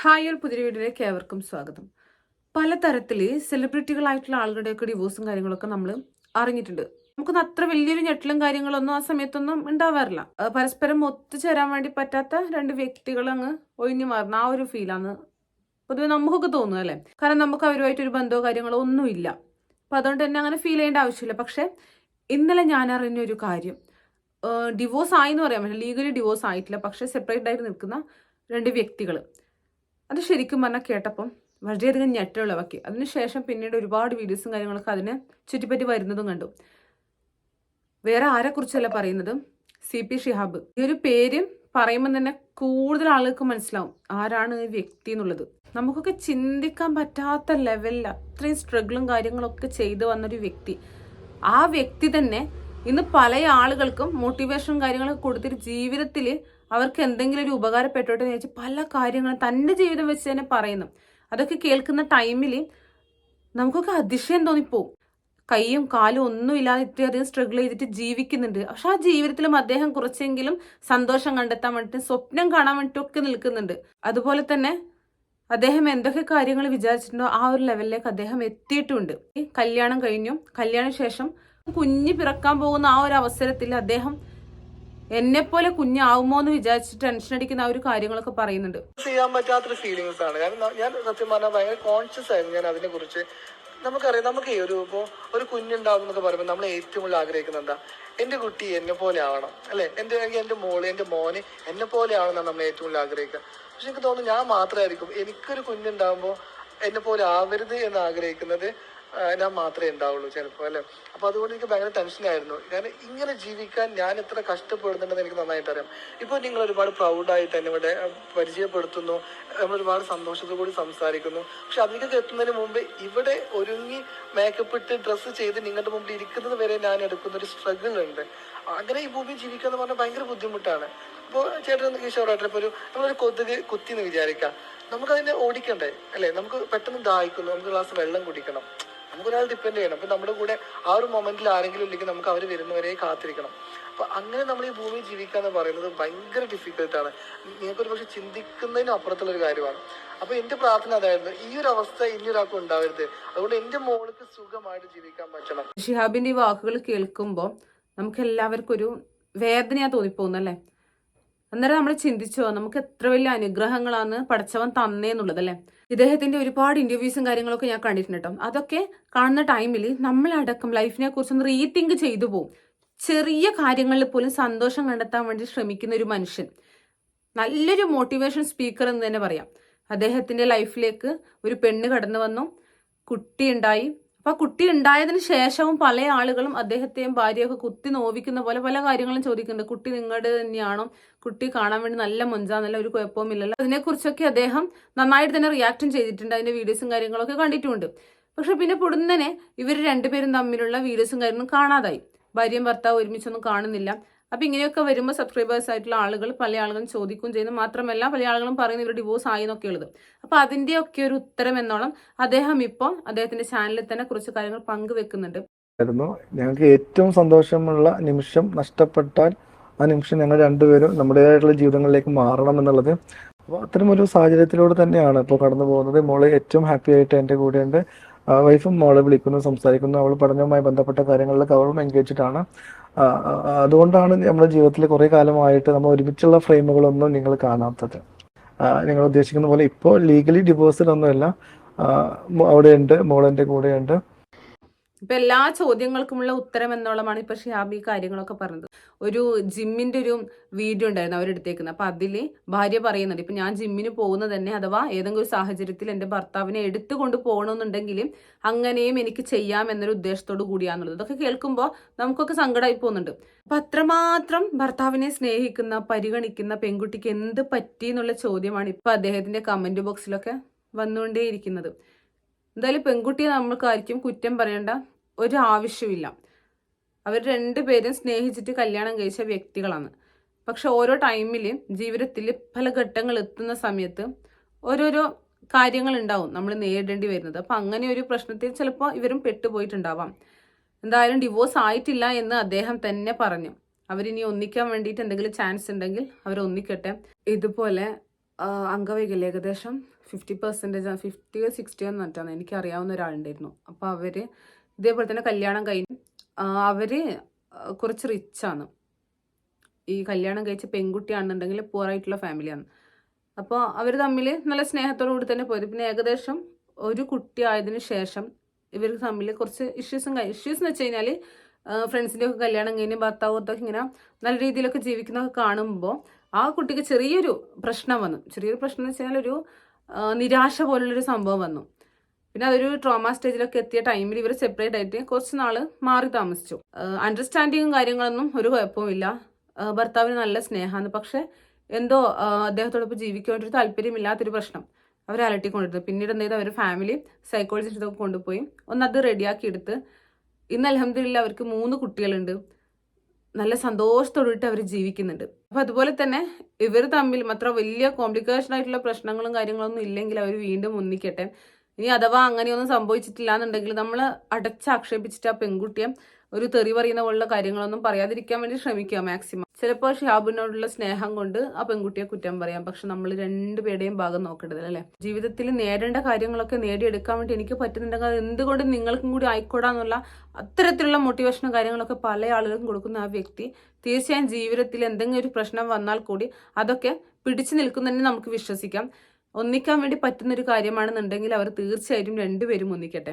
Hi ഒരു പുതിയ വീഡിയോയിലേക്ക് ഏവർക്കും സ്വാഗതം. പലതരത്തിൽ സെലിബ്രിറ്റികളായിട്ടുള്ള ആളുകളുടെയൊക്കെ ഡിവോഴ്സും കാര്യങ്ങളൊക്കെ നമ്മൾ അറിഞ്ഞിട്ടുണ്ട്. നമുക്കൊന്നും അത്ര വലിയൊരു ഞെട്ടലും കാര്യങ്ങളൊന്നും ആ സമയത്തൊന്നും ഉണ്ടാവാറില്ല. പരസ്പരം ഒത്തുചേരാൻ വേണ്ടി പറ്റാത്ത രണ്ട് വ്യക്തികൾ അങ്ങ് ഒഴിഞ്ഞു മാറുന്ന ആ ഒരു ഫീലാണ് പൊതുവെ നമുക്കൊക്കെ തോന്നുക അല്ലേ? കാരണം നമുക്ക് അവരുമായിട്ട് ഒരു ബന്ധമോ കാര്യങ്ങളോ ഒന്നുമില്ല. അപ്പൊ അതുകൊണ്ട് തന്നെ അങ്ങനെ ഫീൽ ചെയ്യേണ്ട ആവശ്യമില്ല. പക്ഷെ ഇന്നലെ ഞാൻ അറിഞ്ഞ ഒരു കാര്യം. ഡിവോഴ്സ് ആയി എന്ന് പറയാൻ പറ്റില്ല. ലീഗലി ഡിവോഴ്സ് ആയിട്ടില്ല. പക്ഷെ സെപ്പറേറ്റ് ആയിട്ട് നിൽക്കുന്ന രണ്ട് വ്യക്തികൾ അത് ശരിക്കും പറഞ്ഞാൽ കേട്ടപ്പം വളരെയധികം ഞെട്ടുള്ളവക്കി അതിനുശേഷം പിന്നീട് ഒരുപാട് വീഡിയോസും കാര്യങ്ങളൊക്കെ അതിനെ ചുറ്റിപ്പറ്റി വരുന്നതും കണ്ടു. വേറെ ആരെക്കുറിച്ചല്ല പറയുന്നത്? C P Shihab. ഈ ഒരു പേര് പറയുമ്പോൾ തന്നെ കൂടുതൽ ആളുകൾക്ക് മനസ്സിലാവും ആരാണ് ഈ വ്യക്തി എന്നുള്ളത്. നമുക്കൊക്കെ ചിന്തിക്കാൻ പറ്റാത്ത ലെവലിൽ അത്രയും സ്ട്രഗിളും കാര്യങ്ങളൊക്കെ ചെയ്തു വന്നൊരു വ്യക്തി. ആ വ്യക്തി തന്നെ ഇന്ന് പല ആളുകൾക്കും മോട്ടിവേഷനും കാര്യങ്ങളൊക്കെ കൊടുത്തിട്ട് ജീവിതത്തിൽ അവർക്ക് എന്തെങ്കിലും ഒരു ഉപകാരപ്പെട്ടോട്ടെ എന്ന് ചോദിച്ചാൽ പല കാര്യങ്ങളും തന്റെ ജീവിതം വെച്ച് തന്നെ പറയുന്നു. അതൊക്കെ കേൾക്കുന്ന ടൈമിൽ നമുക്കൊക്കെ അതിശയം തോന്നിപ്പോവും. കൈയും കാലും ഒന്നും ഇല്ലാതെ ഇത്രയധികം സ്ട്രഗിൾ ചെയ്തിട്ട് ജീവിക്കുന്നുണ്ട്. പക്ഷെ ആ ജീവിതത്തിലും അദ്ദേഹം കുറച്ചെങ്കിലും സന്തോഷം കണ്ടെത്താൻ വേണ്ടിയിട്ട് സ്വപ്നം കാണാൻ വേണ്ടിയിട്ടൊക്കെ നിൽക്കുന്നുണ്ട്. അതുപോലെ തന്നെ അദ്ദേഹം എന്തൊക്കെ കാര്യങ്ങൾ വിചാരിച്ചിട്ടുണ്ടോ ആ ഒരു ലെവലിലേക്ക് അദ്ദേഹം എത്തിയിട്ടുണ്ട്. കല്യാണം കഴിഞ്ഞു. കല്യാണ ശേഷം കുഞ്ഞ് പിറക്കാൻ പോകുന്ന ആ ഒരു അവസരത്തിൽ അദ്ദേഹം എന്നെ പോലെ കുഞ്ഞാവുമോ എന്ന് വിചാരിച്ച് ടെൻഷൻ അടിക്കുന്ന ആ ഒരു കാര്യങ്ങളൊക്കെ പറയുന്നുണ്ട്. ചെയ്യാൻ പറ്റാത്തൊരു ഫീലിങ്സ് ആണ്. കാരണം ഞാൻ സത്യം പറഞ്ഞാൽ ഭയങ്കര കോൺഷ്യസ് ആയിരുന്നു ഞാൻ അതിനെ കുറിച്ച്. നമുക്കറിയാം നമുക്ക് ഒരു ഇപ്പോ ഒരു കുഞ്ഞുണ്ടാവും എന്നൊക്കെ പറയുമ്പോൾ നമ്മൾ ഏറ്റവും കൂടുതൽ ആഗ്രഹിക്കുന്നത് എന്താ? എന്റെ കുട്ടി എന്നെ പോലെ ആവണം. അല്ലെ? എന്റെ എന്റെ മോൾ എന്റെ മോന് എന്നെ പോലെ ആവണമെന്നാണ് നമ്മൾ ഏറ്റവും കൂടുതൽ ആഗ്രഹിക്കുക. പക്ഷെ എനിക്ക് തോന്നുന്നു ഞാൻ മാത്രമായിരിക്കും എനിക്കൊരു കുഞ്ഞുണ്ടാകുമ്പോൾ എന്നെ പോലെ ആവരുത് എന്ന് ആഗ്രഹിക്കുന്നത് ഞാൻ മാത്രമേ ഉണ്ടാവുള്ളൂ ചിലപ്പോൾ അല്ലെ? അപ്പൊ അതുകൊണ്ട് എനിക്ക് ഭയങ്കര ടെൻഷനായിരുന്നു കാരണം ഇങ്ങനെ ജീവിക്കാൻ ഞാൻ എത്ര കഷ്ടപ്പെടുന്നുണ്ടെന്ന് എനിക്ക് നന്നായിട്ട് അറിയാം. ഇപ്പൊ നിങ്ങൾ ഒരുപാട് പ്രൗഡായിട്ട് തന്നെ ഇവിടെ പരിചയപ്പെടുത്തുന്നു. നമ്മൾ ഒരുപാട് സന്തോഷത്തോടുകൂടി സംസാരിക്കുന്നു. പക്ഷെ അതിലേക്ക് എത്തുന്നതിന് മുമ്പ് ഇവിടെ ഒരുങ്ങി മേക്കപ്പ് ഇട്ട് ഡ്രസ്സ് ചെയ്ത് നിങ്ങളുടെ മുമ്പിൽ ഇരിക്കുന്നത് വരെ ഞാൻ എടുക്കുന്ന ഒരു സ്ട്രഗിൾ ഉണ്ട്. അങ്ങനെ ഈ ഭൂമി ജീവിക്കുക എന്ന് പറഞ്ഞാൽ ഭയങ്കര ബുദ്ധിമുട്ടാണ്. ഇപ്പോൾ ചേട്ടൻ ഇപ്പോൾ ഒരു നമ്മളൊരു കൊതുക് കുത്തി എന്ന് വിചാരിക്കാം. നമുക്കതിനെ ഓടിക്കണ്ടേ? അല്ലേ? നമുക്ക് പെട്ടെന്ന് ദാഹിക്കുന്നു. നമുക്ക് ഗ്ലാസ് വെള്ളം കുടിക്കണം. നമുക്ക് ഒരാൾ ഡിപ്പെൻഡ് ചെയ്യണം. അപ്പൊ നമ്മുടെ കൂടെ ആ ഒരു മൊമെന്റിൽ ആരെങ്കിലും ഇല്ലെങ്കിൽ നമുക്ക് അവർ വരുന്നവരെ കാത്തിരിക്കണം. അപ്പൊ അങ്ങനെ നമ്മൾ ഈ ഭൂമിയിൽ ജീവിക്കുക എന്ന് പറയുന്നത് ഭയങ്കര ഡിഫിക്കൽട്ടാണ് നിങ്ങൾക്ക് ഒരു പക്ഷെ ചിന്തിക്കുന്നതിനും അപ്പുറത്തുള്ള ഒരു കാര്യമാണ്. അപ്പൊ എന്റെ പ്രാർത്ഥന അതായിരുന്നു ഈ ഒരു അവസ്ഥ ഇനി ഒരാൾക്കും ഉണ്ടാവരുത്. അതുകൊണ്ട് എന്റെ മോൾക്ക് സുഖമായിട്ട് ജീവിക്കാൻ പറ്റണം. ഷിഹാബിന്റെ ഈ വാക്കുകൾ കേൾക്കുമ്പോൾ നമുക്ക് എല്ലാവർക്കും ഒരു വേദനയാ തോന്നിപ്പോകുന്നല്ലേ അന്നേരം നമ്മൾ ചിന്തിച്ചു നമുക്ക് എത്ര വലിയ അനുഗ്രഹങ്ങളാണ് പഠിച്ചവൻ തന്നേന്നുള്ളത് അല്ലേ? ഇദ്ദേഹത്തിന്റെ ഒരുപാട് ഇന്റർവ്യൂസും കാര്യങ്ങളൊക്കെ ഞാൻ കണ്ടിട്ടുണ്ട് കേട്ടോ അതൊക്കെ കാണുന്ന ടൈമിൽ നമ്മളടക്കം ലൈഫിനെ കുറിച്ചൊന്ന് റീതിങ്ക് ചെയ്തു പോകും ചെറിയ കാര്യങ്ങളിൽ പോലും സന്തോഷം കണ്ടെത്താൻ വേണ്ടി ശ്രമിക്കുന്ന ഒരു മനുഷ്യൻ. നല്ലൊരു മോട്ടിവേഷൻ സ്പീക്കർ എന്ന് തന്നെ പറയാം. അദ്ദേഹത്തിന്റെ ലൈഫിലേക്ക് ഒരു പെണ്ണ് കടന്നു വന്നു. കുട്ടി ഉണ്ടായി. അപ്പൊ കുട്ടി ഉണ്ടായതിനു ശേഷവും പല ആളുകളും അദ്ദേഹത്തെയും ഭാര്യയൊക്കെ കുത്തി നോവിക്കുന്ന പോലെ പല കാര്യങ്ങളും ചോദിക്കുന്നുണ്ട്. കുട്ടി നിങ്ങളുടെ തന്നെയാണോ? കുട്ടി കാണാൻ വേണ്ടി നല്ല മുഞ്ചാന്നല്ല ഒരു കുഴപ്പവും ഇല്ലല്ലോ അതിനെക്കുറിച്ചൊക്കെ അദ്ദേഹം നന്നായിട്ട് തന്നെ റിയാക്റ്റും ചെയ്തിട്ടുണ്ട്. അതിന്റെ വീഡിയോസും കാര്യങ്ങളൊക്കെ കണ്ടിട്ടുണ്ട്. പക്ഷെ പിന്നെ പൊടുന്നനെ ഇവർ രണ്ടുപേരും തമ്മിലുള്ള വീഡിയോസും കാര്യങ്ങളും കാണാതായി. ഭാര്യയും ഭർത്താവ് ഒരുമിച്ചൊന്നും കാണുന്നില്ല. അപ്പൊ ഇങ്ങനെയൊക്കെ വരുമ്പോൾ സബ്സ്ക്രൈബേഴ്സ് ആയിട്ടുള്ള ആളുകൾ പല ആളുകളും ചോദിക്കുകയും ചെയ്യുന്നു. മാത്രമല്ല പല ആളുകളും പറയുന്നു ഇവർ ഡിവോഴ്സ് ആയി എന്നൊക്കെ ഉള്ളത്. അപ്പോൾ അതിന്റെ ഒക്കെ ഒരു ഉത്തരം എന്നോളം അദ്ദേഹം ഇപ്പോൾ അദ്ദേഹത്തിന്റെ ചാനലിൽ തന്നെ കുറച്ച് കാര്യങ്ങൾ പങ്കുവെക്കുന്നുണ്ട്. ഞങ്ങൾക്ക് ഏറ്റവും സന്തോഷമുള്ള നിമിഷം നഷ്ടപ്പെട്ടാൽ ആ നിമിഷം ഞങ്ങൾ രണ്ടുപേരും നമ്മുടേതായിട്ടുള്ള ജീവിതങ്ങളിലേക്ക് മാറണം എന്നുള്ളത് അപ്പോൾ അത്തരം ഒരു സാഹചര്യത്തിലൂടെ തന്നെയാണ് ഇപ്പോൾ കടന്നു പോകുന്നത് മോൾ ഏറ്റവും ഹാപ്പി ആയിട്ട് എന്റെ കൂടെയുണ്ട്. വൈഫും മോളെ വിളിക്കുന്നു സംസാരിക്കുന്നു. അവൾ പഠനവുമായി ബന്ധപ്പെട്ട കാര്യങ്ങളിലൊക്കെ അവളും എൻഗേജിട്ടാണ് അതുകൊണ്ടാണ് നമ്മുടെ ജീവിതത്തിൽ കുറേ കാലമായിട്ട് നമ്മൾ ഒരുമിച്ചുള്ള ഫ്രെയിമുകളൊന്നും നിങ്ങൾ കാണാത്തത്. നിങ്ങൾ ഉദ്ദേശിക്കുന്ന പോലെ ഇപ്പോൾ ലീഗലി മോ- അവിടെയുണ്ട് മോളെന്റെ കൂടെയുണ്ട്. ഇപ്പൊ എല്ലാ ചോദ്യങ്ങൾക്കുമുള്ള ഉത്തരം എന്നോളമാണ് ഇപ്പൊ ഷിഹാബ് ഈ കാര്യങ്ങളൊക്കെ പറഞ്ഞത്. ഒരു ജിമ്മിന്റെ ഒരു വീഡിയോ ഉണ്ടായിരുന്നു അവരെടുത്തേക്കുന്നത്. അപ്പൊ അതിൽ ഭാര്യ പറയുന്നുണ്ട് ഇപ്പൊ ഞാൻ ജിമ്മിന് പോകുന്നത് തന്നെ അഥവാ ഏതെങ്കിലും ഒരു സാഹചര്യത്തിൽ എന്റെ ഭർത്താവിനെ എടുത്തുകൊണ്ട് പോകണമെന്നുണ്ടെങ്കിലും അങ്ങനെയും എനിക്ക് ചെയ്യാം എന്നൊരു ഉദ്ദേശത്തോടു കൂടിയാന്നുള്ളത്. ഇതൊക്കെ കേൾക്കുമ്പോൾ നമുക്കൊക്കെ സങ്കടമായി പോകുന്നുണ്ട്. അപ്പൊ അത്രമാത്രം ഭർത്താവിനെ സ്നേഹിക്കുന്ന പരിഗണിക്കുന്ന പെൺകുട്ടിക്ക് എന്ത് പറ്റി എന്നുള്ള ചോദ്യമാണ് ഇപ്പൊ അദ്ദേഹത്തിന്റെ കമന്റ് ബോക്സിലൊക്കെ വന്നുകൊണ്ടേയിരിക്കുന്നത്. എന്തായാലും പെൺകുട്ടിയെ നമ്മൾക്കായിരിക്കും കുറ്റം പറയേണ്ട ഒരു ആവശ്യമില്ല അവർ രണ്ടുപേരും സ്നേഹിച്ചിട്ട് കല്യാണം കഴിച്ച വ്യക്തികളാണ്. പക്ഷെ ഓരോ ടൈമിൽ ജീവിതത്തിൽ പല ഘട്ടങ്ങൾ എത്തുന്ന സമയത്ത് ഓരോരോ കാര്യങ്ങൾ ഉണ്ടാവും നമ്മൾ നേരിടേണ്ടി വരുന്നത്. അപ്പം അങ്ങനെ ഒരു പ്രശ്നത്തിൽ ചിലപ്പോൾ ഇവരും പെട്ടുപോയിട്ടുണ്ടാവാം. എന്തായാലും ഡിവോഴ്സ് ആയിട്ടില്ല എന്ന് അദ്ദേഹം തന്നെ പറഞ്ഞു. അവരിനി ഒന്നിക്കാൻ വേണ്ടിയിട്ട് എന്തെങ്കിലും ചാൻസ് ഉണ്ടെങ്കിൽ അവർ ഒന്നിക്കട്ടെ. ഇതുപോലെ അംഗവൈകല്യം ഏകദേശം ഫിഫ്റ്റി പെർസെന്റേജ് ഫിഫ്റ്റിയോ സിക്സ്റ്റിയോ എന്ന് പറഞ്ഞിട്ടാണ്. എനിക്ക് അറിയാവുന്ന ഒരാളുണ്ടായിരുന്നു. അപ്പോൾ അവർ ഇതേപോലെ തന്നെ കല്യാണം കഴിഞ്ഞ് അവർ കുറച്ച് റിച്ചാണ് ഈ കല്യാണം കഴിച്ച പെൺകുട്ടിയാണെന്നുണ്ടെങ്കിൽ പുവറായിട്ടുള്ള ഫാമിലിയാണ് അപ്പോൾ അവർ തമ്മിൽ നല്ല സ്നേഹത്തോടു കൂടി തന്നെ പോയത്. പിന്നെ ഏകദേശം ഒരു കുട്ടി ആയതിന് ശേഷം ഇവർ തമ്മിൽ കുറച്ച് ഇഷ്യൂസും ഇഷ്യൂസ് എന്ന് വെച്ച് കഴിഞ്ഞാൽ ഫ്രണ്ട്സിന്റെ ഒക്കെ കല്യാണം കഴിഞ്ഞ് ഭർത്താവ് ഇങ്ങനെ നല്ല രീതിയിലൊക്കെ ജീവിക്കുന്നതൊക്കെ കാണുമ്പോൾ ആ കുട്ടിക്ക് ചെറിയൊരു പ്രശ്നം വന്നു. ചെറിയൊരു പ്രശ്നം എന്ന് വെച്ചാൽ ഒരു നിരാശ പോലുള്ളൊരു സംഭവം വന്നു. പിന്നെ അതൊരു ട്രോമ സ്റ്റേജിലൊക്കെ എത്തിയ ടൈമിൽ ഇവർ സെപ്പറേറ്റ് ആയിട്ട് കുറച്ച് നാൾ മാറി താമസിച്ചു. അണ്ടർസ്റ്റാൻഡിങ്ങും കാര്യങ്ങളൊന്നും ഒരു കുഴപ്പമില്ല ഭർത്താവിന് നല്ല സ്നേഹമാണ് പക്ഷേ എന്തോ അദ്ദേഹത്തോടൊപ്പം ജീവിക്കാൻ ഒരു താല്പര്യമില്ലാത്തൊരു പ്രശ്നം അവർ അലട്ടിക്കൊണ്ടിരുന്നു പിന്നീട് എന്ത് ചെയ്തു? അവർ ഫാമിലി സൈക്കോളജിസ്റ്റൊക്കെ കൊണ്ടുപോയി. ഒന്ന് അത് റെഡിയാക്കി എടുത്ത്. ഇന്ന് അലഹമില്ല അവർക്ക് മൂന്ന് കുട്ടികളുണ്ട്. നല്ല സന്തോഷത്തോടുകൂടി അവർ ജീവിക്കുന്നുണ്ട്. അപ്പൊ അതുപോലെ തന്നെ ഇവർ തമ്മിൽ അത്ര വലിയ കോംപ്ലിക്കേഷൻ ആയിട്ടുള്ള പ്രശ്നങ്ങളും കാര്യങ്ങളൊന്നും ഇല്ലെങ്കിൽ അവർ വീണ്ടും ഒന്നിക്കട്ടെ. ഇനി അഥവാ അങ്ങനെയൊന്നും സംഭവിച്ചിട്ടില്ല എന്നുണ്ടെങ്കിൽ നമ്മൾ അടച്ചാക്ഷേപിച്ചിട്ട് ആ പെൺകുട്ടിയെ ഒരു തെറി പറയുന്ന പോലുള്ള കാര്യങ്ങളൊന്നും പറയാതിരിക്കാൻ വേണ്ടി ശ്രമിക്കുക മാക്സിമം ചിലപ്പോൾ ഷിഹാബിനോടുള്ള സ്നേഹം കൊണ്ട് ആ പെൺകുട്ടിയെ കുറ്റം പറയാം. പക്ഷെ നമ്മൾ രണ്ടുപേരുടെയും ഭാഗം നോക്കേണ്ടത് അല്ലേ ജീവിതത്തിൽ നേടേണ്ട കാര്യങ്ങളൊക്കെ നേടിയെടുക്കാൻ വേണ്ടി എനിക്ക് പറ്റുന്നുണ്ടെങ്കിൽ അത് എന്തുകൊണ്ട് നിങ്ങൾക്കും കൂടി ആയിക്കോടാന്നുള്ള അത്തരത്തിലുള്ള മോട്ടിവേഷനും കാര്യങ്ങളൊക്കെ പല ആളുകൾക്കും കൊടുക്കുന്ന ആ വ്യക്തി തീർച്ചയായും ജീവിതത്തിൽ എന്തെങ്കിലും ഒരു പ്രശ്നം വന്നാൽ കൂടി അതൊക്കെ പിടിച്ചു നിൽക്കുന്നതന്നെ നമുക്ക് വിശ്വസിക്കാം. ഒന്നിക്കാൻ വേണ്ടി പറ്റുന്ന ഒരു കാര്യമാണെന്നുണ്ടെങ്കിൽ അവർ തീർച്ചയായിട്ടും രണ്ടുപേരും ഒന്നിക്കട്ടെ.